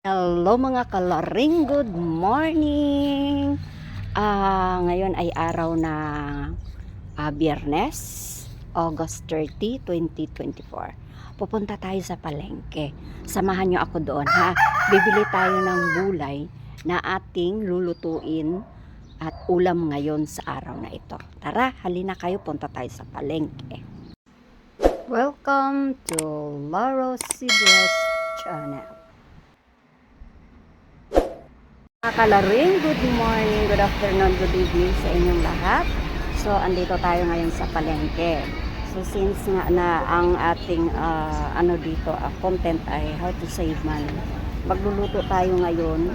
Hello mga kalaring, good morning! Ah, ngayon ay araw na ah, Biyernes, August 30, 2024. Pupunta tayo sa palengke. Samahan nyo ako doon ha. Bibili tayo ng gulay na ating lulutuin at ulam ngayon sa araw na ito. Tara, halina kayo, punta tayo sa palengke. Welcome to Lauro Cibres Channel. Mga kalaring, good morning, good afternoon, good evening sa inyong lahat. So, andito tayo ngayon sa palengke. So, since nga na ang ating ah, ano dito, ah, content ay how to save money, magluluto tayo ngayon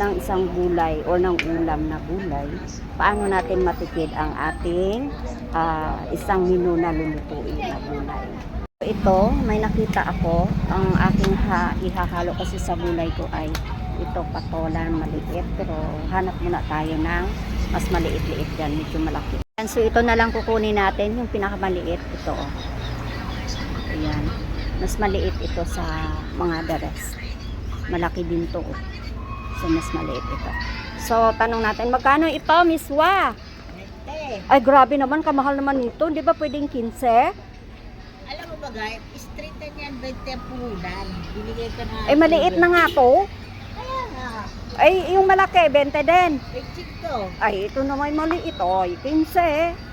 ng isang gulay o ng ulam na gulay. Paano natin matipid ang ating ah, isang menu na lulutuin na gulay. Ito, may nakita ako, ang aking ha, ihahalo kasi sa gulay ko ay ito patolan maliit pero hanap muna tayo ng mas maliit-liit yan medyo malaki Yan, so ito na lang kukunin natin yung pinakamaliit ito oh. ayan mas maliit ito sa mga the rest malaki din to oh. so mas maliit ito so tanong natin magkano ito Miss Wa? ay grabe naman kamahal naman nito di ba pwedeng 15? Alam mo ba guys, street yan, 20 ang puhunan. Binigay ka na. ay maliit na nga to. Ay yung malaki 20 din Ay, chick to. ay ito naman maliit oh 15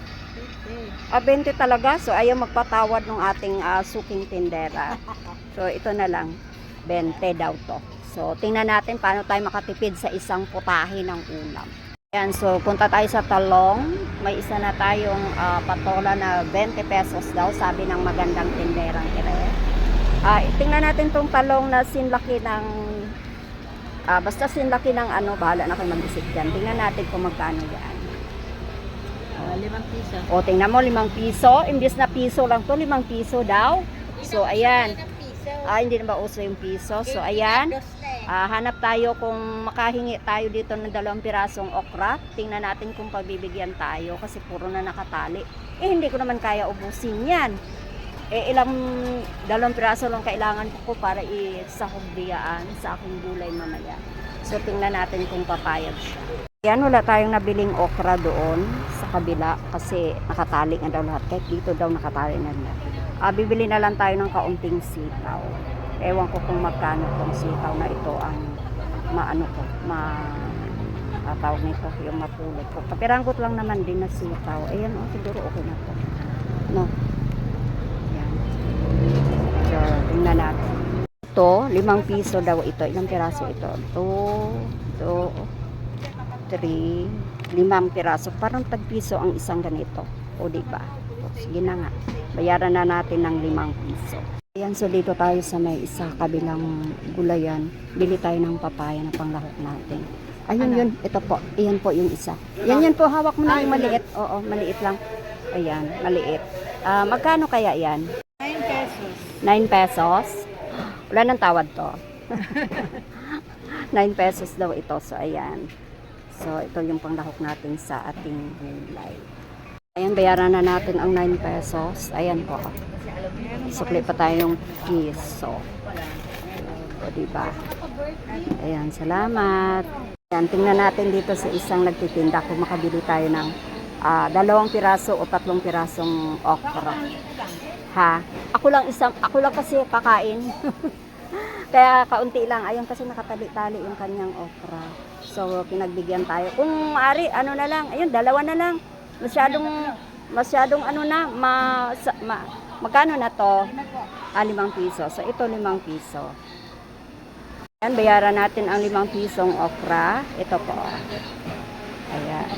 20. Ah, 20 talaga. So, ayaw magpatawad ng ating ah, suking tindera. So, ito na lang. 20 daw to. So, tingnan natin paano tayo makatipid sa isang putahe ng ulam. Ayan, so punta tayo sa talong. May isa na tayong ah, patola na 20 pesos daw, sabi ng magandang tinderang ire. Ah, tingnan natin tong talong na sinlaki ng ah, basta sinlaki ng ano, bahala na kayo mag-isip dyan. Tingnan natin kung magkano yan. Ah, limang piso. O, tingnan mo, limang piso. Imbis na piso lang to, limang piso daw. So, ayan. Ah, hindi na ba uso yung piso? So, ayan. eh. Ah, hanap tayo kung makahingi tayo dito ng dalawang pirasong okra. Tingnan natin kung pagbibigyan tayo kasi puro na nakatali. Eh, hindi ko naman kaya ubusin yan. Eh, ilang dalawang piraso lang kailangan ko para isahog diyaan sa aking gulay mamaya. So, tingnan natin kung papayag siya. Yan, wala tayong nabiling okra doon sa kabila kasi nakatali nga daw lahat. Kahit dito daw nakatali na lahat. Ah, bibili na lang tayo ng kaunting sitaw. Ewan ko kung magkano tong sitaw na ito ang maano ko, ma ah, tawag nito, yung mapulot ko. Kapiranggot lang naman din na sitaw. Ayan, oh, siguro okay na to. No. Tingnan natin. Ito, limang piso daw ito. Ilang piraso ito? Ito, ito, 3, limang piraso. Parang tagpiso ang isang ganito. O, di ba? Sige na nga. Bayaran na natin ng limang piso. Ayan, so dito tayo sa may isa kabilang gulayan. Bili tayo ng papaya na panglahok natin. Ayun yun, ito po. Ayan po yung isa. Yan yan po, hawak mo na yung maliit. Oo, maliit lang. Ayan, maliit. Ah, magkano kaya yan? 9 pesos. 9 pesos. Wala nang tawad to. 9 pesos daw ito. So, ayan. So, ito yung panglahok natin sa ating gulay. Ayan, bayaran na natin ang 9 pesos. Ayan po. Sukli pa tayong piso. O, diba? Ayan, salamat. Ayan, tingnan natin dito sa isang nagtitinda kung makabili tayo ng ah, dalawang piraso o tatlong pirasong okra. Ha? Ako lang isang, ako lang kasi kakain. Kaya kaunti lang. Ayun kasi nakatali-tali yung kanyang okra. So, pinagbigyan tayo. Kung ari, ano na lang. Ayun, dalawa na lang. Masyadong, masyadong ano na, ma, sa, ma, magkano na to? Ah, limang piso. So, ito limang piso. Ayan, bayaran natin ang limang pisong okra. Ito po. Ayan.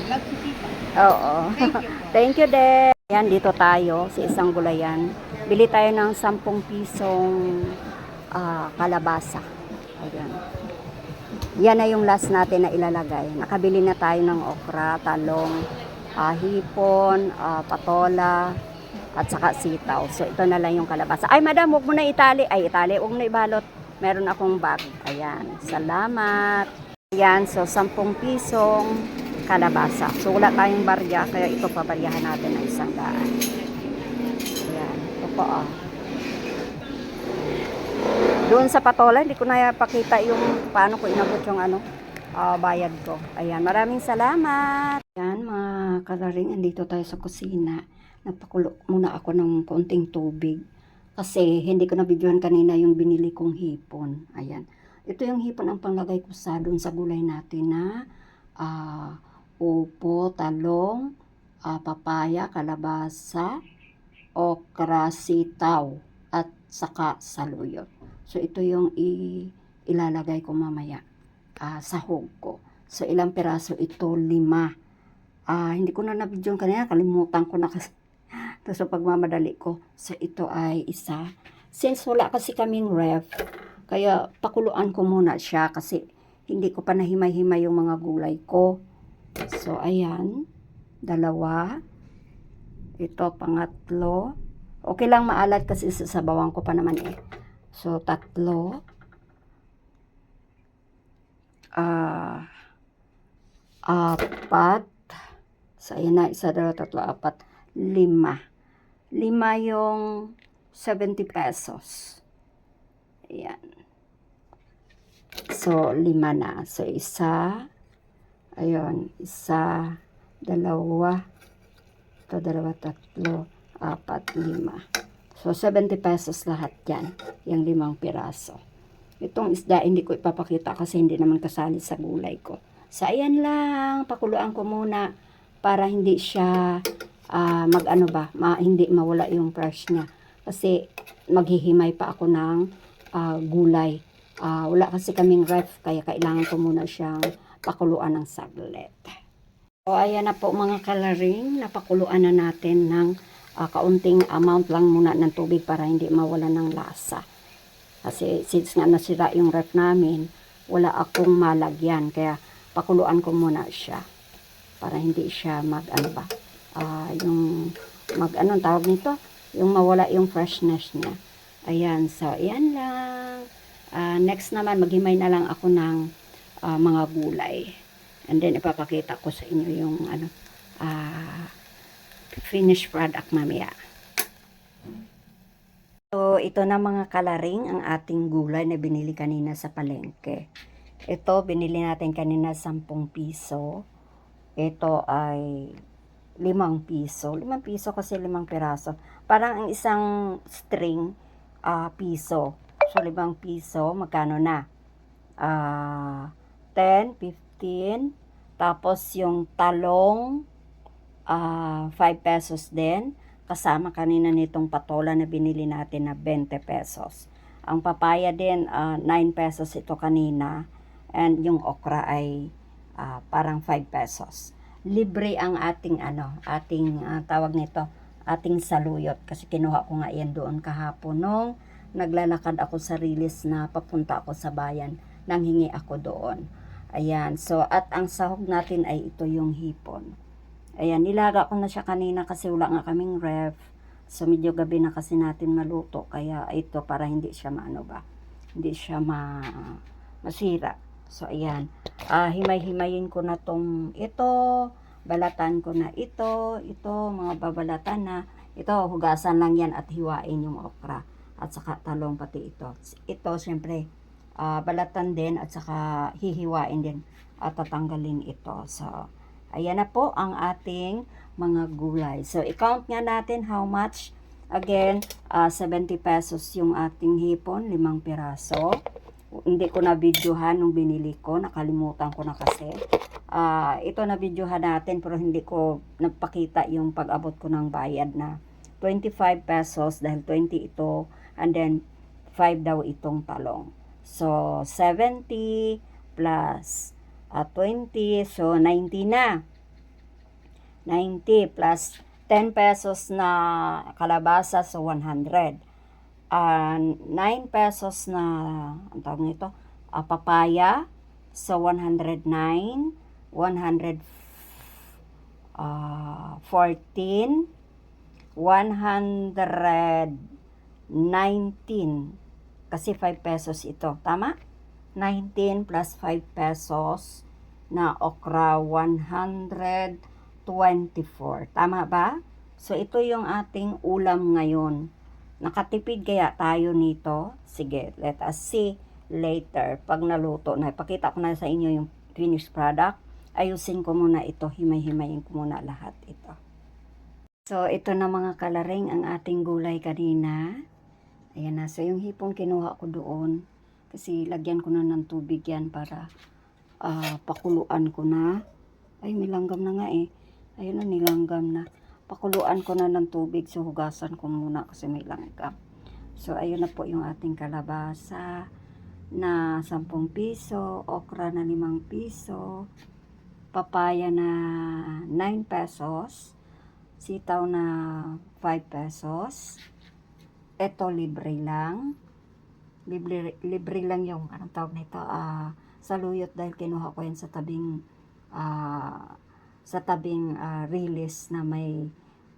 Oo. Thank you, De. Ayan, dito tayo sa isang gulayan. Bili tayo ng 10 pisong ah, kalabasa. Ayan. Yan na yung last natin na ilalagay. Nakabili na tayo ng okra, talong, ah, hipon, ah, patola, at saka sitaw. So, ito na lang yung kalabasa. Ay, madam, huwag mo na itali. Ay, itali. Huwag mo na ibalot. Meron akong bag. Ayan. Salamat. Ayan. So, 10 pisong kalabasa. So, wala tayong barya. Kaya ito pabaryahan natin ng isang daan. Po, oh. Doon sa patola, hindi ko na pakita yung paano ko inabot yung ano, ah, bayad ko. Ayan, maraming salamat. Ayan, mga kalaring, andito tayo sa kusina. Nagpakulo muna ako ng konting tubig. Kasi hindi ko na videohan kanina yung binili kong hipon. Ayan. Ito yung hipon ang panglagay ko sa doon sa gulay natin na ah, upo, talong, ah, papaya, kalabasa, okra, sitaw, at saka saluyot. So, ito yung ilalagay ko mamaya ah, sa hog ko. So, ilang piraso ito? Lima. Ah, hindi ko na nabidyon kanina. Kalimutan ko na kasi. Tapos, pagmamadali ko. So, ito ay isa. Since wala kasi kaming ref, kaya pakuluan ko muna siya kasi hindi ko pa nahimay-himay yung mga gulay ko. So, ayan. Dalawa. Ito, pangatlo. Okay lang maalat kasi sasabawan ko pa naman eh. So, tatlo. Ah, apat. So, ayan na. Isa, dalawa, tatlo, apat. Lima. Lima yung 70 pesos. Ayan. So, lima na. So, isa. Ayun. Isa. Dalawa. Ito, dalawa, tatlo. Apat, lima. So, 70 pesos lahat yan. Yung limang piraso. Itong isda, hindi ko ipapakita kasi hindi naman kasali sa gulay ko. So, ayan lang. Pakuluan ko muna para hindi siya ah, mag-ano ba, ma, hindi mawala yung fresh niya. Kasi maghihimay pa ako ng ah, gulay. Ah, wala kasi kaming ref, kaya kailangan ko muna siyang pakuluan ng saglit. So, ayan na po mga kalaring, napakuluan na natin ng ah, kaunting amount lang muna ng tubig para hindi mawala ng lasa. Kasi since nga nasira yung ref namin, wala akong malagyan. Kaya pakuluan ko muna siya para hindi siya mag ano ba, ah, yung mag anong tawag nito? Yung mawala yung freshness niya. Ayan, so ayan lang. Ah, next naman, maghimay na lang ako ng ah, mga gulay. And then ipapakita ko sa inyo yung ano, ah, finished product mamaya. So, ito na mga kalaring ang ating gulay na binili kanina sa palengke. Ito, binili natin kanina 10 piso. Ito ay 5 piso. 5 piso kasi 5 piraso. Parang ang isang string, ah piso. So, 5 piso, magkano na? Ah 10, 15, tapos yung talong, ah 5 pesos din kasama kanina nitong patola na binili natin na 20 pesos. Ang papaya din, ah, 9 pesos ito kanina. And yung okra ay ah, parang 5 pesos. Libre ang ating ano, ating ah, tawag nito, ating saluyot. Kasi kinuha ko nga yan doon kahapon nung naglalakad ako sa rilis na papunta ako sa bayan. Nanghingi ako doon. Ayan. So, at ang sahog natin ay ito yung hipon. Ayan, nilaga ko na siya kanina kasi wala nga kaming ref. So, medyo gabi na kasi natin maluto. Kaya ito, para hindi siya maano ba, hindi siya ma, masira. So, ayan. Ah, himay-himayin ko na tong ito. Balatan ko na ito. Ito, mga babalatan na. Ito, hugasan lang yan at hiwain yung okra. At saka talong pati ito. Ito, siyempre, ah, balatan din at saka hihiwain din at tatanggalin ito. So, Ayan na po ang ating mga gulay. So, i-count nga natin how much. Again, ah, 70 pesos yung ating hipon, limang piraso. Hindi ko na videohan nung binili ko. Nakalimutan ko na kasi. Ah, ito na videohan natin pero hindi ko nagpakita yung pag-abot ko ng bayad na 25 pesos dahil 20 ito and then 5 daw itong talong. So, 70 plus ah, 20, so 90 na. 90 plus 10 pesos na kalabasa, so 100. Ah, 9 pesos na, ang tawag nito, ah, papaya, so 109, 100, ah, 14, 119, kasi 5 pesos ito, tama? 19 plus 5 pesos na okra 124. Tama ba? So ito yung ating ulam ngayon. Nakatipid kaya tayo nito? Sige, let us see later. Pag naluto na, ipakita ko na sa inyo yung finished product. Ayusin ko muna ito, himay-himayin ko muna lahat ito. So, ito na mga kalaring ang ating gulay kanina. Ayan na. So, yung hipong kinuha ko doon. Kasi lagyan ko na ng tubig yan para ah, pakuluan ko na. Ay, nilanggam na nga eh. Ayun na, nilanggam na. Pakuluan ko na ng tubig. So, hugasan ko muna kasi may langgam. So, ayun na po yung ating kalabasa na 10 piso, okra na 5 piso, papaya na 9 pesos, sitaw na 5 pesos. Ito libre lang. Libre, libre lang yung anong tawag nito, ah saluyot dahil kinuha ko yan sa tabing ah, sa tabing ah, release na may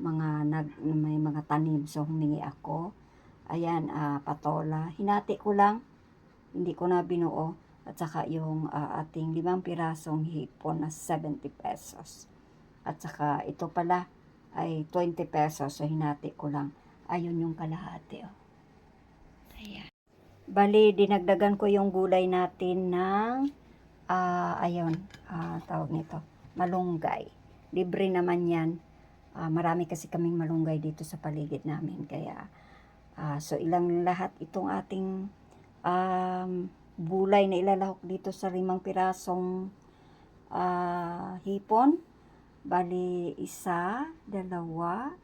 mga nag na may mga tanim so humingi ako. Ayan, ah, patola. Hinati ko lang. Hindi ko na binuo. At saka yung ah, ating limang pirasong hipon na 70 pesos. At saka ito pala ay 20 pesos. So hinati ko lang. Ayun yung kalahati. Oh. Ayan. Bali, dinagdagan ko yung gulay natin ng ah ayun, ah, tawag nito, malunggay. Libre naman yan. Ah, marami kasi kaming malunggay dito sa paligid namin. Kaya, ah, so ilang lahat itong ating um, bulay na ilalahok dito sa limang pirasong ah, hipon. Bali, isa, dalawa,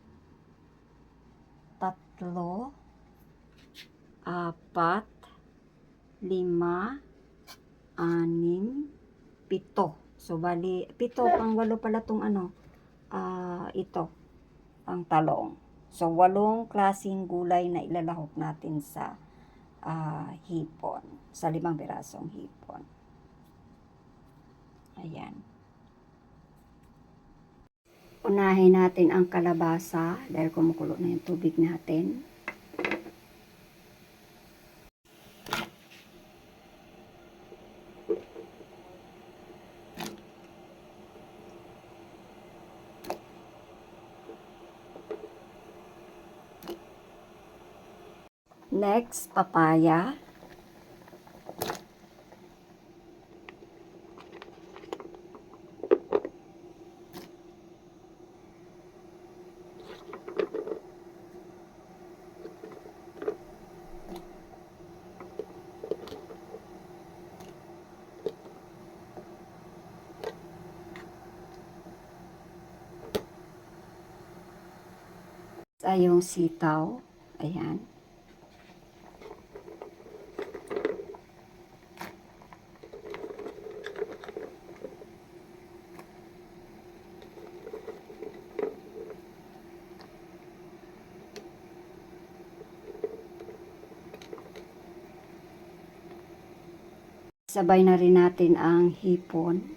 tatlo, apat, lima, anim, pito. So, bali, pito, pang walo pala tong ano, ah, ito, ang talong. So, walong klasing gulay na ilalahok natin sa ah, hipon, sa limang pirasong hipon. Ayan. Unahin natin ang kalabasa dahil kumukulo na yung tubig natin. Next, papaya. Ay, yung sitaw. Ayan. Sabay na rin natin ang hipon.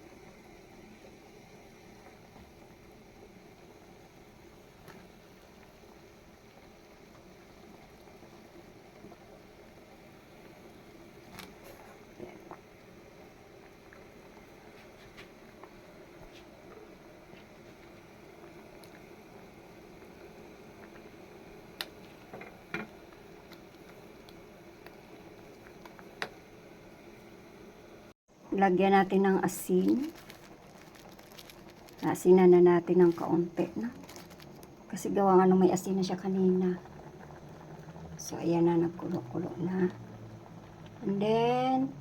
Lagyan natin ng asin. Asinan na natin ng kaunti na. Kasi gawa nga nung may asin na siya kanina. So, ayan na, nagkulo-kulo na. And then,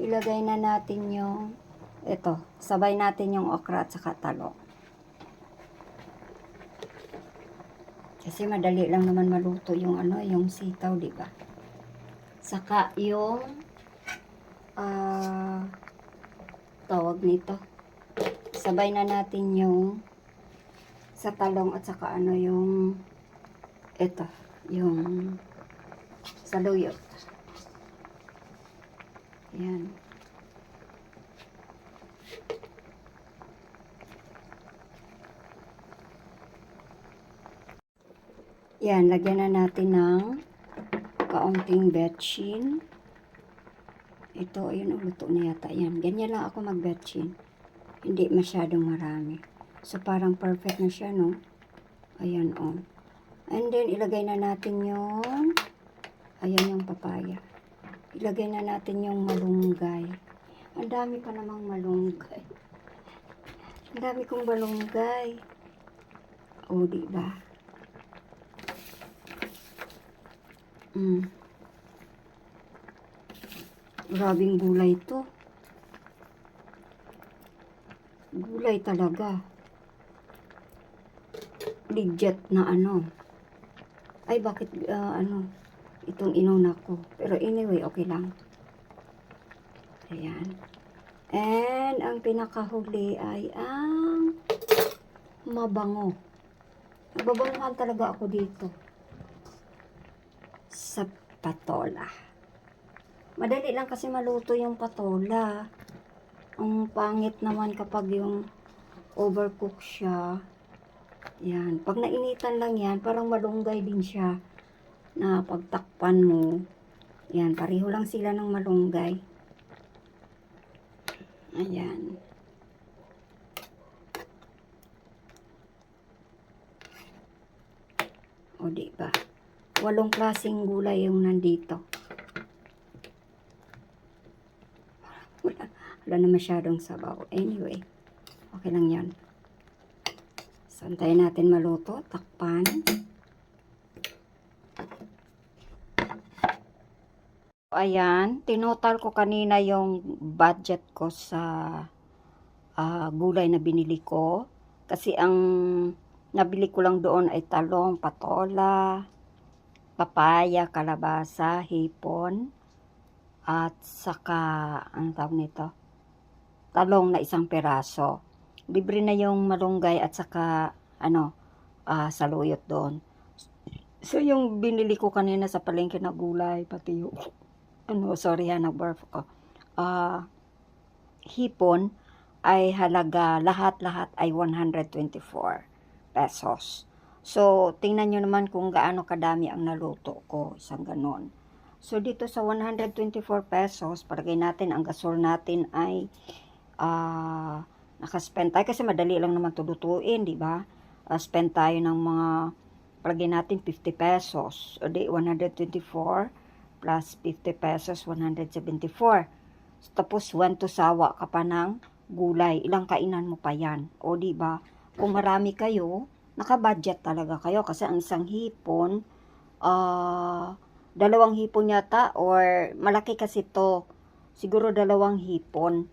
ilagay na natin yung, ito, sabay natin yung okra at saka talong. Kasi madali lang naman maluto yung ano, yung sitaw, di ba? Saka yung ah tawag nito. Sabay na natin yung sa talong at saka ano yung ito, yung saluyot. Yan. Yan, lagyan na natin ng kaunting betchin. Ito, ayun, oh, luto na yata yan. Ganyan lang ako mag-betchin. Hindi masyadong marami. So, parang perfect na siya, no? Ayan, oh. And then, ilagay na natin yung, ayan yung papaya. Ilagay na natin yung malunggay. Ang dami pa namang malunggay. Ang dami kong malunggay. O, di ba? Mm. Grabing gulay to. Gulay talaga. Legit na ano. Ay, bakit ah, ano, itong inuna ko. Pero anyway, okay lang. Ayan. And ang pinakahuli ay ang mabango. Nagbabanguhan talaga ako dito. Sa patola. Madali lang kasi maluto yung patola. Ang pangit naman kapag yung overcook siya. Yan. Pag nainitan lang yan, parang malunggay din siya na pagtakpan mo. Yan. Pareho lang sila ng malunggay. Ayan. O, di ba? Walong klaseng gulay yung nandito. Wala, wala na masyadong sabaw. Anyway, okay lang yan. Santayin natin maluto. Takpan. Ayan, tinotal ko kanina yung budget ko sa ah, gulay na binili ko. Kasi ang nabili ko lang doon ay talong, patola, papaya, kalabasa, hipon, at saka, ang tawag nito? Talong na isang peraso. Libre na yung malunggay at saka, ano, ah, saluyot doon. So, yung binili ko kanina sa palengke na gulay, pati yung, ano, sorry ha, nag-barf ko. Ah, hipon ay halaga, lahat-lahat ay 124 pesos. So, tingnan nyo naman kung gaano kadami ang naluto ko, isang ganon. So, dito sa 124 pesos, palagay natin, ang gasol natin ay ah nakaspend tayo kasi madali lang naman tulutuin, di ba? Ah, spend tayo ng mga, palagay natin 50 pesos. O di, 124 plus 50 pesos, 174. Tapos, 1 to sawa ka pa ng gulay. Ilang kainan mo pa yan. O, di ba? Kung marami kayo, naka-budget talaga kayo kasi ang isang hipon, ah, dalawang hipon yata or malaki kasi to, siguro dalawang hipon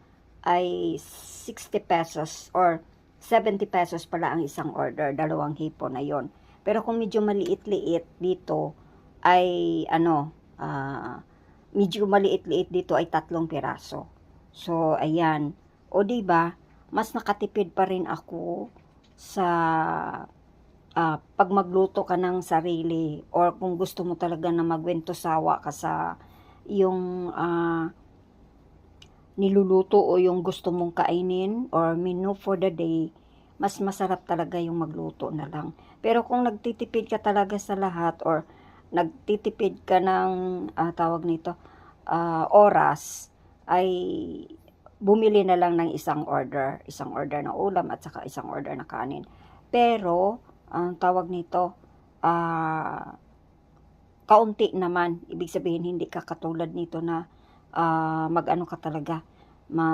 ay 60 pesos or 70 pesos pala ang isang order, dalawang hipon na yon. Pero kung medyo maliit-liit dito ay ano, ah, medyo maliit-liit dito ay tatlong piraso. So, ayan. O, di ba mas nakatipid pa rin ako sa ah, pag magluto ka ng sarili or kung gusto mo talaga na magwento sawa ka sa yung ah, niluluto o yung gusto mong kainin or menu for the day, mas masarap talaga yung magluto na lang. Pero kung nagtitipid ka talaga sa lahat or nagtitipid ka ng ah, tawag nito ah, oras, ay bumili na lang ng isang order, isang order ng ulam at saka isang order na kanin. Pero, ang tawag nito, ah, kaunti naman. Ibig sabihin, hindi ka katulad nito na ah, mag-ano ka talaga. Ma,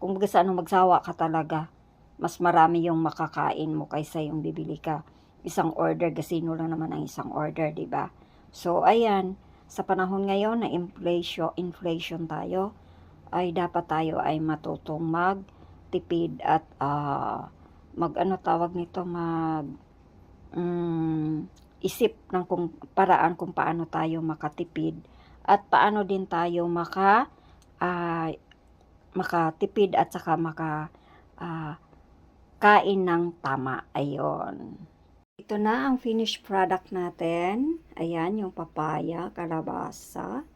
kung baga sa ano, magsawa ka talaga. Mas marami yung makakain mo kaysa yung bibili ka. Isang order, gasino lang naman ang isang order, di ba? So, ayan, sa panahon ngayon na inflation, inflation tayo, ay dapat tayo ay matutong magtipid at ah, mag ano tawag nito mag mm, isip ng kung paraan kung paano tayo makatipid at paano din tayo maka ah, makatipid at saka maka ah, kain ng tama. Ayon ito na ang finished product natin. Ayan yung papaya kalabasa.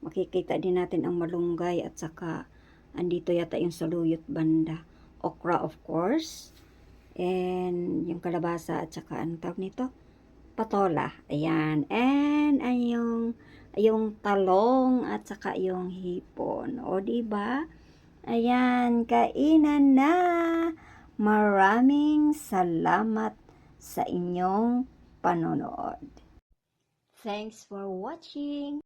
Makikita din natin ang malunggay at saka andito yata yung saluyot banda. Okra of course and yung kalabasa at saka ang tawag nito? Patola. Ayan. And ay yung yung talong at saka yung hipon. O di ba? Ayan. Kainan na. Maraming salamat sa inyong panonood. Thanks for watching!